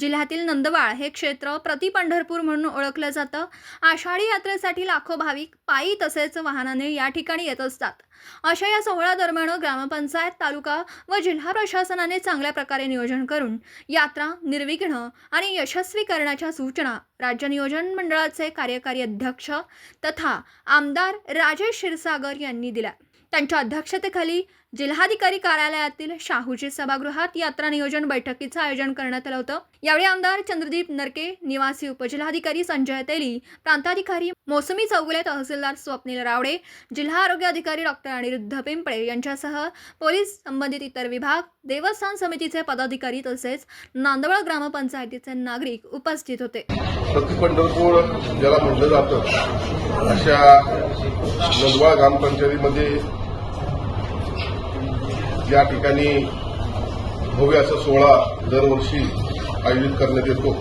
जिल्ह्यातील नंदवाळ हे क्षेत्र प्रति पंढरपूर म्हणून ओळखलं जातं. आषाढी यात्रेसाठी लाखो भाविक पायी तसेच वाहनाने या ठिकाणी येत असतात. अशा या सोहळा दरम्यान ग्रामपंचायत तालुका व जिल्हा प्रशासनाने चांगल्या प्रकारे नियोजन करून यात्रा निर्विघ्न आणि यशस्वी करण्याच्या सूचना राज्य नियोजन मंडळाचे कार्यकारी अध्यक्ष तथा आमदार राजेश क्षीरसागर यांनी दिल्या. त्यांच्या अध्यक्षतेखाली जिल्हाधिकारी कार्यालयातील शाहूजी सभागृहात यात्रा नियोजन बैठकीचं आयोजन करण्यात आलं होतं. यावेळी आमदार चंद्रदीप नरके निवासी उपजिल्हाधिकारी संजय तेली प्रांताधिकारी मोसमी चौगुले तहसीलदार स्वप्नील रावडे जिल्हा आरोग्य अधिकारी डॉक्टर अनिरुद्ध पिंपळे यांच्यासह पोलीस संबंधित इतर विभाग देवस्थान समितीचे पदाधिकारी तसेच नांदवळ ग्रामपंचायतीचे नागरिक उपस्थित होते. पंढरपूर ज्याला म्हटलं जातं अशा नंदवाळ ग्रामपंचायतीमध्ये या ठिकाणी भव्य असा सोहळा दरवर्षी आयोजित करण्यात येतो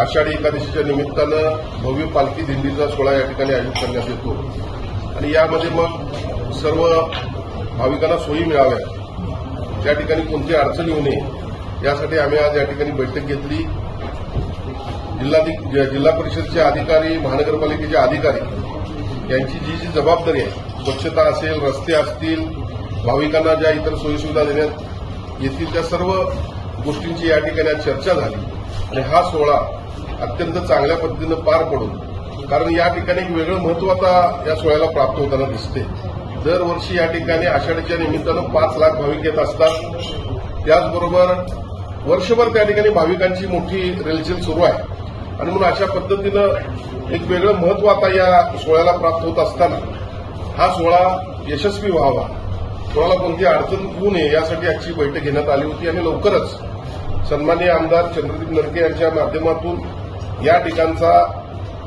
आषाढी एकादशीच्या निमित्तानं भव्य पालखी दिंडीचा सोहळा या ठिकाणी आयोजित करण्यात येतो. आणि यामध्ये मग सर्व भाविकांना सोयी मिळाव्या. त्या ठिकाणी कोणती अडचण येऊ नये यासाठी आम्ही आज या ठिकाणी बैठक घेतली. जिल्हाधिक जिल्हा परिषदचे अधिकारी महानगरपालिकेचे अधिकारी यांची जी जी जबाबदारी आहे स्वच्छता असेल रस्ते असतील भाविकांना ज्या इतर सोयीसुविधा देण्यात येतील त्या सर्व गोष्टींची या ठिकाणी आज चर्चा झाली. आणि हा सोहळा अत्यंत चांगल्या पद्धतीनं पार पडून कारण या ठिकाणी एक वेगळं महत्त्व आता या सोहळ्याला प्राप्त होताना दिसते दरवर्षी या ठिकाणी आषाढीच्या निमित्तानं पाच लाख भाविक येत असतात. त्याचबरोबर वर्षभर त्या ठिकाणी भाविकांची मोठी रेलचेल सुरू आहे. आणि म्हणून अशा पद्धतीनं एक वेगळं महत्त्व आता या सोहळ्याला प्राप्त होत असताना हा सोहळा यशस्वी व्हावा. कोणाला कोणती अडचण होऊ नये यासाठी आजची बैठक घेण्यात आली होती आणि लवकरच सन्माननीय आमदार चंद्रदीप नरके यांच्या माध्यमातून या ठिकाणचा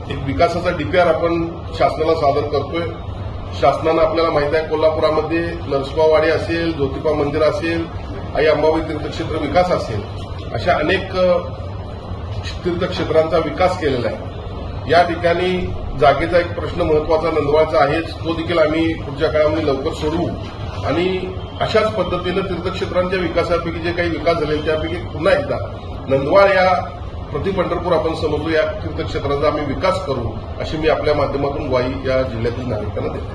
एक विकासाचा डीपीआर आपण शासनाला सादर करतोय. शासनानं आपल्याला माहिती आहे कोल्हापुरामध्ये नरसोबावाडी असेल ज्योतिबा मंदिर असेल आई अंबाबाई तीर्थक्षेत्र विकास असेल अशा अनेक तीर्थक्षेत्रांचा विकास केलेला आहे. या ठिकाणी जागेचा एक प्रश्न महत्त्वाचा नंदवाळचा आहेच. तो देखील आम्ही पुढच्या काळामध्ये लवकर सोडवू. आणि अशाच पद्धतीनं तीर्थक्षेत्रांच्या विकासापैकी जे काही विकास झाले त्यापैकी पुन्हा एकदा नंदवाळ या प्रति पंढरपूर आपण समजतो या तीर्थक्षेत्राचा आम्ही विकास करू अशी मी आपल्या माध्यमातून ग्वाही या जिल्ह्यातील नागरिकांना देतो.